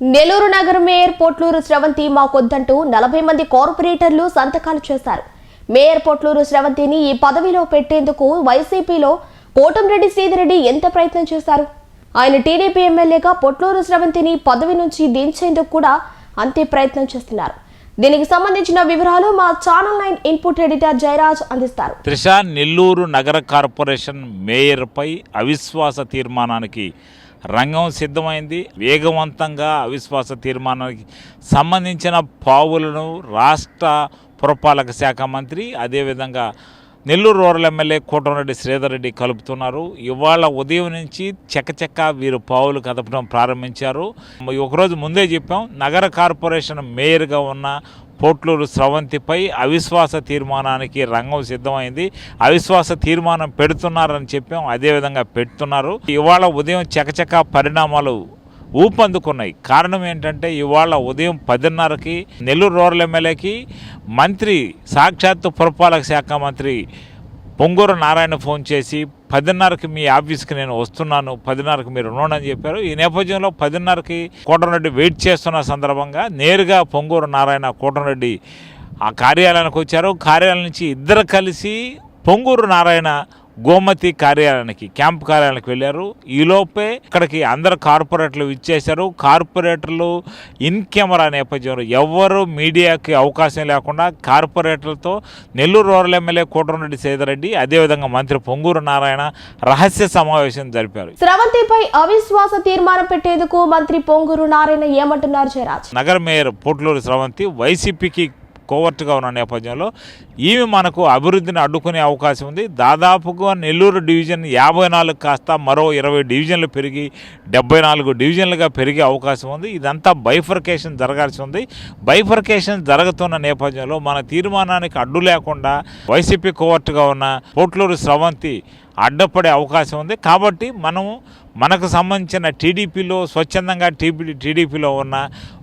నెల్లూరు నగర మేయర్ పోట్లూరు స్రవంతి మాకొద్దంటూ నలభై మంది కార్పొరేటర్లు సంతకాలు చేశారు. మేయర్ పోట్లూరు స్రవంతిని ఈ పదవిలో పెట్టేందుకు వైసీపీలో కోటంరెడ్డి శ్రీధరెడ్డి ఎంత ప్రయత్నం చేశారు? ఆయన టీడీపీ ఎమ్మెల్యేగా పొట్లూరు స్రవంతిని పదవి నుంచి దించేందుకు కూడా అంతే ప్రయత్నం చేస్తున్నారు. దీనికి సంబంధించిన వివరాలు మా channel nine input editor Jayaraj అందిస్తారు. త్రిషా నెల్లూరు నగర కార్పొరేషన్ మేయర్పై అవిశ్వాస తీర్మానానికి రంగం సిద్ధమైంది. వేగవంతంగా అవిశ్వాస తీర్మానానికి సంబంధించిన పావులను రాష్ట్ర పురపాలక శాఖ మంత్రి అదేవిధంగా నెల్లూరు రూరల్ ఎమ్మెల్యే కోటమరెడ్డి శ్రీధర్ రెడ్డి కలుపుతున్నారు. ఇవాళ ఉదయం నుంచి చెక్కచెక్క వీరు పావులు కదపడం ప్రారంభించారు. ఒకరోజు ముందే చెప్పాం నగర కార్పొరేషన్ మేయర్గా ఉన్న పోట్లూరు స్రవంతిపై అవిశ్వాస తీర్మానానికి రంగం సిద్ధమైంది. అవిశ్వాస తీర్మానం పెడుతున్నారని చెప్పాం అదేవిధంగా పెడుతున్నారు. ఇవాళ ఉదయం చకచక పరిణామాలు ఊపందుకున్నాయి. కారణం ఏంటంటే ఇవాళ ఉదయం పదిన్నరకి నెల్లూరు రూరల్ ఎమ్మెల్యేకి మంత్రి సాక్షాత్తు పురపాలక శాఖ మంత్రి పొంగూరు నారాయణ ఫోన్ చేసి పదిన్నరకి మీ ఆఫీస్కి నేను వస్తున్నాను పదిన్నరకి మీరు ఉండండి అని చెప్పారు. ఈ నేపథ్యంలో పదిన్నరకి కోటరెడ్డి వెయిట్ చేస్తున్న సందర్భంగా నేరుగా పొంగూరు నారాయణ కోటరెడ్డి ఆ కార్యాలయానికి వచ్చారు. కార్యాలయం నుంచి ఇద్దరు కలిసి పొంగూరు నారాయణ గోమతి కార్యాలయానికి క్యాంప్ కార్యాలయానికి వెళ్ళారు. ఈలోపే ఇక్కడికి అందరు కార్పొరేటర్లు ఇచ్చేశారు కార్పొరేటర్లు ఇన్ కెమెరా నేపథ్యంలో ఎవరు మీడియాకి అవకాశం లేకుండా కార్పొరేటర్లతో నెల్లూరు రూరల్ ఎమ్మెల్యే కోటరెడ్డి సేదరెడ్డి అదేవిధంగా మంత్రి పొంగూరు నారాయణ రహస్య సమావేశం జరిపారు. స్రవంతిపై అవిశ్వాస తీర్మానం పెట్టేందుకు మంత్రి పొంగూరు నారాయణ ఏమంటున్నారు జయరాజ్? నగర మేయర్ పోట్లూరు స్రవంతి వైసీపీకి కోవర్ట్గా ఉన్న నేపథ్యంలో ఈమె మనకు అభివృద్ధిని అడ్డుకునే అవకాశం ఉంది. దాదాపుగా నెల్లూరు డివిజన్ యాభై నాలుగు కాస్త మరో ఇరవై డివిజన్లు పెరిగి డెబ్బై నాలుగు డివిజన్లుగా పెరిగే అవకాశం ఉంది. ఇదంతా బైఫర్కేషన్ జరగాల్సి ఉంది. బైఫర్కేషన్ జరుగుతున్న నేపథ్యంలో మన తీర్మానానికి అడ్డు లేకుండా వైసీపీ కోవర్ట్గా ఉన్న పోట్లూరు స్రవంతి అడ్డపడే అవకాశం ఉంది. కాబట్టి మనము మనకు సంబంధించిన టీడీపీలో స్వచ్ఛందంగా టీపీ టీడీపీలో ఉన్న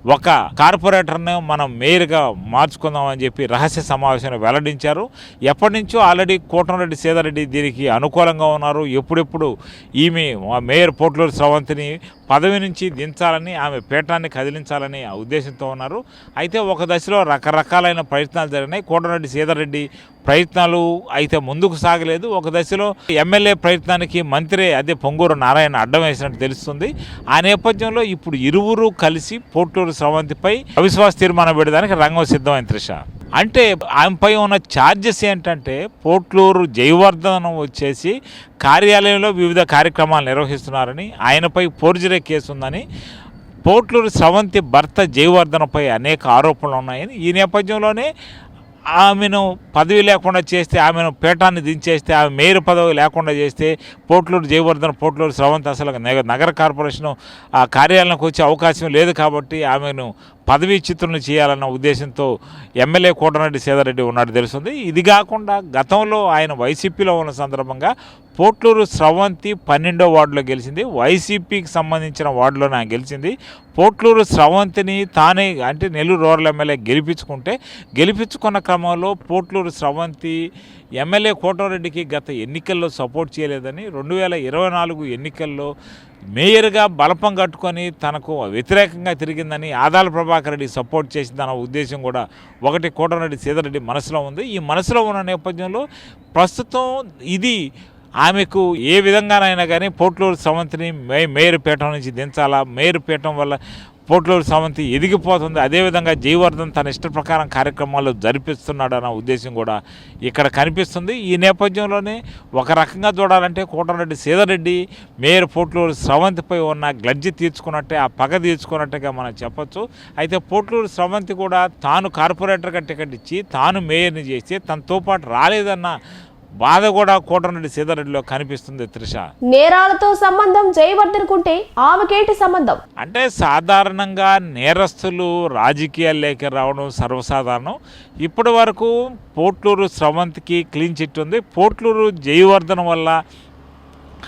ఒక కార్పొరేటర్ను మనం మేయర్గా మార్చుకుందామని చెప్పి రహస్య సమావేశంలో వెల్లడించారు. ఎప్పటి నుంచో ఆల్రెడీ కోటంరెడ్డి సీతారెడ్డి దీనికి అనుకూలంగా ఉన్నారు. ఎప్పుడెప్పుడు ఈమె మేయర్ పోట్లూరు స్రవంతిని పదవి నుంచి దించాలని ఆమె పీఠాన్ని కదిలించాలని ఉద్దేశంతో ఉన్నారు. అయితే ఒక దశలో రకరకాలైన ప్రయత్నాలు జరిగినాయి. కోటరెడ్డి సీతారెడ్డి ప్రయత్నాలు అయితే ముందుకు సాగలేదు. ఒక దశలో ఎమ్మెల్యే ప్రయత్నానికి మంత్రి అదే పొంగూరు నారాయణ అడ్డం వేసినట్టు తెలుస్తుంది. ఆ నేపథ్యంలో ఇప్పుడు ఇరువురు కలిసి పోట్లూరు స్రవంతిపై అవిశ్వాస తీర్మానం పెట్టడానికి రంగం సిద్ధమైన త్రిష. అంటే ఆమెపై ఉన్న ఛార్జెస్ ఏంటంటే పోట్లూరు జయవర్ధనం వచ్చేసి కార్యాలయంలో వివిధ కార్యక్రమాలు నిర్వహిస్తున్నారని ఆయనపై ఫోర్జరీ కేసు ఉందని పోట్లూరు స్రవంతి భర్త జయవర్ధన్పై అనేక ఆరోపణలు ఉన్నాయని ఈ నేపథ్యంలోనే ఆమెను పదవి లేకుండా చేస్తే ఆమెను పీఠాన్ని దించేస్తే ఆమె మేయర్ పదవి లేకుండా చేస్తే పోట్లూరు జయవర్ధన్ పోట్లూరు స్రవంతి అసలు నగ- నగర కార్పొరేషన్ ఆ కార్యాలయంకి వచ్చే అవకాశం లేదు కాబట్టి ఆమెను పదవీ చిత్రులను చేయాలన్న ఉద్దేశంతో ఎమ్మెల్యే కోటరెడ్డి సేదారెడ్డి ఉన్నట్టు తెలుస్తుంది. ఇది కాకుండా గతంలో ఆయన వైసీపీలో ఉన్న సందర్భంగా పోట్లూరు స్రవంతి పన్నెండో వార్డులో గెలిచింది. వైసీపీకి సంబంధించిన వార్డులో నాకు గెలిచింది. పోట్లూరు స్రవంతిని తానే అంటే నెల్లూరు రూరల్ ఎమ్మెల్యే గెలిపించుకుంటే గెలిపించుకున్న క్రమంలో పోట్లూరు స్రవంతి ఎమ్మెల్యే కోటారెడ్డికి గత ఎన్నికల్లో సపోర్ట్ చేయలేదని రెండు వేల ఇరవై నాలుగు ఎన్నికల్లో మేయర్గా బలపం కట్టుకొని తనకు వ్యతిరేకంగా తిరిగిందని ఆదాల ప్రభాకర్ రెడ్డి సపోర్ట్ చేసిందన్న ఉద్దేశం కూడా ఒకటి కోటరెడ్డి సీతారెడ్డి మనసులో ఉంది. ఈ మనసులో ఉన్న నేపథ్యంలో ప్రస్తుతం ఇది ఆమెకు ఏ విధంగానైనా కానీ పోట్లూరు సమంతిని మే మేయర్ పీఠం నుంచి దించాలా? మేయర్ పీఠం వల్ల పోట్లూరు సమంతి ఎదిగిపోతుంది. అదేవిధంగా జయవర్ధన్ తన ఇష్ట ప్రకారం కార్యక్రమాలు జరిపిస్తున్నాడు అన్న ఉద్దేశం కూడా ఇక్కడ కనిపిస్తుంది. ఈ నేపథ్యంలోనే ఒక రకంగా చూడాలంటే కోటరెడ్డి సీతారెడ్డి మేయర్ పోట్లూరు స్రవంతిపై ఉన్న గ్లడ్జి తీర్చుకున్నట్టే ఆ పగ తీర్చుకున్నట్టుగా మనం చెప్పొచ్చు. అయితే పోట్లూరు స్రవంతి కూడా తాను కార్పొరేటర్గా టికెట్ ఇచ్చి తాను మేయర్ని చేసి తనతో పాటు రాలేదన్న బాధ కూడా కోటరెడ్డి సీతారెడ్డిలో కనిపిస్తుంది త్రిష. నేరాలతో సంబంధం జయవర్ధన్ కుంటే ఆమెకేంటి సంబంధం? అంటే సాధారణంగా నేరస్తులు రాజకీయాల్లోకి రావడం సర్వసాధారణం. ఇప్పటి వరకు పోట్లూరు స్రవంతికి క్లీన్ చిట్ ఉంది. పోట్లూరు జయవర్ధన్ వల్ల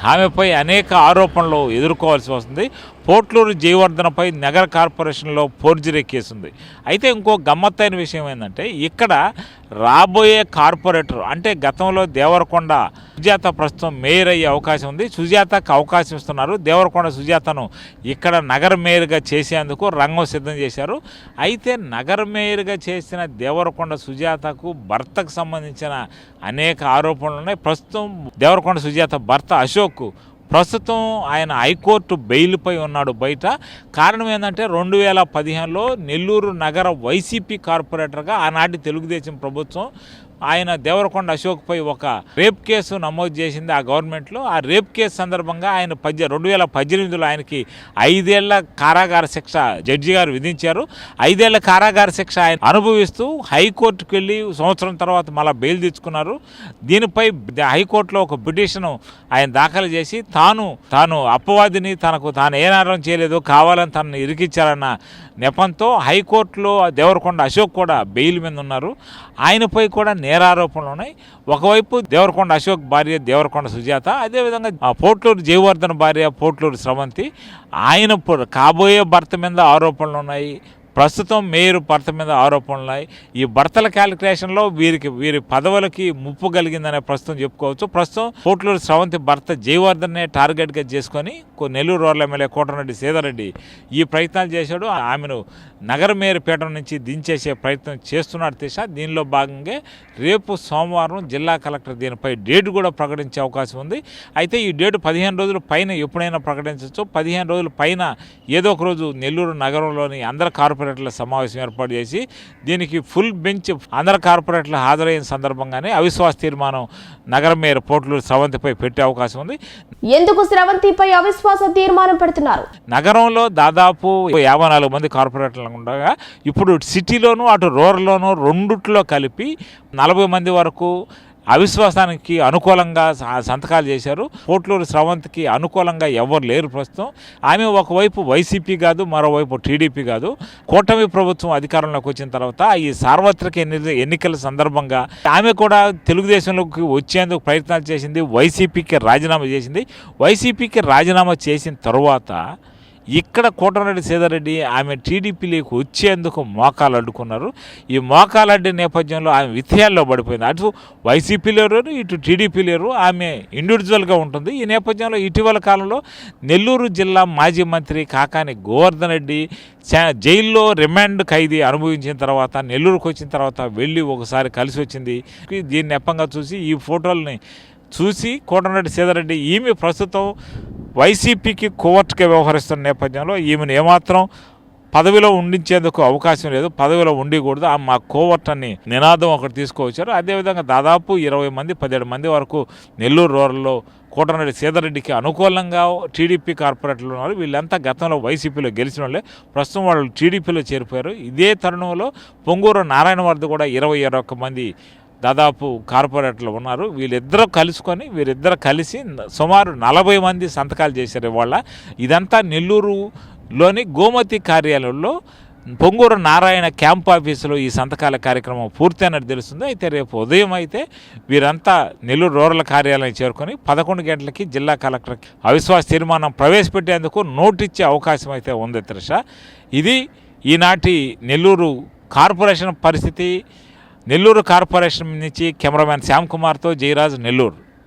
ఆమెపై అనేక ఆరోపణలు ఎదుర్కోవాల్సి వస్తుంది. పోట్లూరు జయవర్ధనపై నగర కార్పొరేషన్లో ఫోర్జరీ కేసు ఉంది అయితే ఇంకో గమ్మత్తైన విషయం ఏంటంటే ఇక్కడ రాబోయే కార్పొరేటర్ అంటే గతంలో దేవరకొండ సుజాత ప్రస్తుతం మేయర్ అయ్యే అవకాశం ఉంది. సుజాతకు అవకాశం ఇస్తున్నారు. దేవరకొండ సుజాతను ఇక్కడ నగర మేయర్గా చేసేందుకు రంగం సిద్ధం చేశారు. అయితే నగర మేయర్గా చేసిన దేవరకొండ సుజాతకు భర్తకు సంబంధించిన అనేక ఆరోపణలు ఉన్నాయి ప్రస్తుతం దేవరకొండ సుజాత భర్త అశోక్ ప్రస్తుతం ఆయన హైకోర్టు బెయిల్పై ఉన్నాడు బయట. కారణం ఏంటంటే రెండు వేల పదిహేనులో నెల్లూరు నగర వైసీపీ కార్పొరేటర్గా ఆనాటి తెలుగుదేశం ప్రభుత్వం ఆయన దేవరకొండ అశోక్పై ఒక రేప్ కేసు నమోదు చేసింది ఆ గవర్నమెంట్లో. ఆ రేప్ కేసు సందర్భంగా ఆయన పద్దె రెండు వేల పద్దెనిమిదిలో ఆయనకి ఐదేళ్ళ కారాగార శిక్ష జడ్జి గారు విధించారు. ఐదేళ్ళ కారాగార శిక్ష ఆయన అనుభవిస్తూ హైకోర్టుకు వెళ్ళి సంవత్సరం తర్వాత మళ్ళీ బెయిల్ తెచ్చుకున్నారు. దీనిపై హైకోర్టులో ఒక పిటిషన్ ఆయన దాఖలు చేసి తాను తాను అపవాదిని తనకు తాను ఏ నేరం చేయలేదు కావాలని తనను ఇరికిచ్చారన్న నెపంతో హైకోర్టులో దేవరకొండ అశోక్ కూడా బెయిల్ మీద ఉన్నారు. ఆయనపై కూడా నేరారోపణలు ఉన్నాయి. ఒకవైపు దేవరకొండ అశోక్ భార్య దేవరకొండ సుజాత అదేవిధంగా పోట్లూరు జయవర్ధన్ భార్య పోట్లూరు స్రవంతి. ఆయన కాబోయే భర్త మీద ఆరోపణలు ఉన్నాయి. ప్రస్తుతం మేయర్ భర్త మీద ఆరోపణలున్నాయి ఈ భర్తల క్యాలిక్యులేషన్లో వీరికి వీరి పదవులకి ముప్పు కలిగిందనే ప్రస్తుతం చెప్పుకోవచ్చు. ప్రస్తుతం కోట్లూరు స్రవంతి భర్త జయవర్ధన్నే టార్గెట్గా చేసుకొని నెల్లూరు రోడ్ల ఎమ్మెల్యే కోటరెడ్డి సీతారెడ్డి ఈ ప్రయత్నాలు చేశాడు. ఆమెను నగర మేయర్ పీఠం నుంచి దించేసే ప్రయత్నం చేస్తున్నాడు దిశ దీనిలో భాగంగా రేపు సోమవారం జిల్లా కలెక్టర్ దీనిపై డేటు కూడా ప్రకటించే అవకాశం ఉంది. అయితే ఈ డేట్ పదిహేను రోజుల పైన ఎప్పుడైనా ప్రకటించవచ్చు. పదిహేను రోజుల పైన ఏదో ఒక రోజు నెల్లూరు నగరంలోని అందరు కార్పొరేటర్ల సమావేశం ఏర్పాటు చేసి దీనికి ఫుల్ బెంచ్ అందరు కార్పొరేటర్లు హాజరైన సందర్భంగానే అవిశ్వాస తీర్మానం నగర మేయర్ పోట్లూరు స్రవంతిపై పెట్టే అవకాశం ఉంది. ఎందుకు స్రవంతిపై అవిశ్వాస తీర్మానం పెడుతున్నారు? నగరంలో దాదాపు యాభై నాలుగు మంది కార్పొరేటర్లు ఉండగా ఇప్పుడు సిటీలోను అటు రూరల్లోను రెండిట్లో కలిపి నలభై మంది వరకు అవిశ్వాసానికి అనుకూలంగా సంతకాలు చేశారు. కోట్లూరు స్రవంత్కి అనుకూలంగా ఎవరు లేరు ప్రస్తుతం. ఆమె ఒకవైపు వైసీపీ కాదు మరోవైపు టీడీపీ కాదు. కూటమి ప్రభుత్వం అధికారంలోకి వచ్చిన తర్వాత ఈ సార్వత్రిక ఎన్నికల సందర్భంగా ఆమె కూడా తెలుగుదేశంలోకి వచ్చేందుకు ప్రయత్నాలు చేసింది వైసీపీకి రాజీనామా చేసింది. వైసీపీకి రాజీనామా చేసిన తర్వాత ఇక్కడ కోటరెడ్డి సీతారెడ్డి ఆమె టీడీపీలోకి వచ్చేందుకు మోకాలు అడ్డుకున్నారు. ఈ మోకాలు అడ్డే నేపథ్యంలో ఆమె విషయాల్లో పడిపోయింది. అటు వైసీపీ లేరు ఇటు టీడీపీ లేరు. ఆమె ఇండివిజువల్గా ఉంటుంది. ఈ నేపథ్యంలో ఇటీవల కాలంలో నెల్లూరు జిల్లా మాజీ మంత్రి కాకాని గోవర్ధన్ రెడ్డి చా- జైల్లో రిమాండ్ ఖైదీ అనుభవించిన తర్వాత నెల్లూరుకు వచ్చిన తర్వాత వెళ్ళి ఒకసారి కలిసి వచ్చింది. దీన్ని నెప్పంగా చూసి ఈ ఫోటోల్ని చూసి కోటరెడ్డి సీతారెడ్డి ఈమె ప్రస్తుతం వైసీపీకి కోవర్ట్గా వ్యవహరిస్తున్న నేపథ్యంలో ఈమెను ఏమాత్రం పదవిలో ఉండించేందుకు అవకాశం లేదు పదవిలో ఉండకూడదు. ఆ మా కోవర్ట్ అని నినాదం ఒకటి తీసుకువచ్చారు. అదేవిధంగా దాదాపు ఇరవై మంది పదిహేడు మంది వరకు నెల్లూరు రూరల్లో కోటరెడ్డి సీతారెడ్డికి అనుకూలంగా టీడీపీ కార్పొరేటర్లు ఉన్నారు. వీళ్ళంతా గతంలో వైసీపీలో గెలిచిన వాళ్ళే. ప్రస్తుతం వాళ్ళు టీడీపీలో చేరిపోయారు. ఇదే తరుణంలో పొంగూరు నారాయణ వర్ధ కూడా ఇరవై ఇరవై మంది దాదాపు కార్పొరేటర్లు ఉన్నారు. వీళ్ళిద్దరూ కలుసుకొని వీరిద్దరు కలిసి సుమారు నలభై మంది సంతకాలు చేశారు ఇవాళ. ఇదంతా నెల్లూరులోని గోమతి కార్యాలయంలో పొంగూరు నారాయణ క్యాంప్ ఆఫీసులో ఈ సంతకాల కార్యక్రమం పూర్తయినట్టు తెలుస్తుంది. అయితే రేపు ఉదయం అయితే వీరంతా నెల్లూరు రూరల్ కార్యాలయం చేరుకొని పదకొండు గంటలకి జిల్లా కలెక్టర్ అవిశ్వాస తీర్మానం ప్రవేశపెట్టేందుకు నోటిచ్చే అవకాశం అయితే ఉంది. త్రిష ఇది ఈనాటి నెల్లూరు కార్పొరేషన్ పరిస్థితి నెల్లూరు కార్పొరేషన్ నుంచి కెమెరామ్యాన్ శ్యామ్ కుమార్తో జయరాజ్ నెల్లూరు.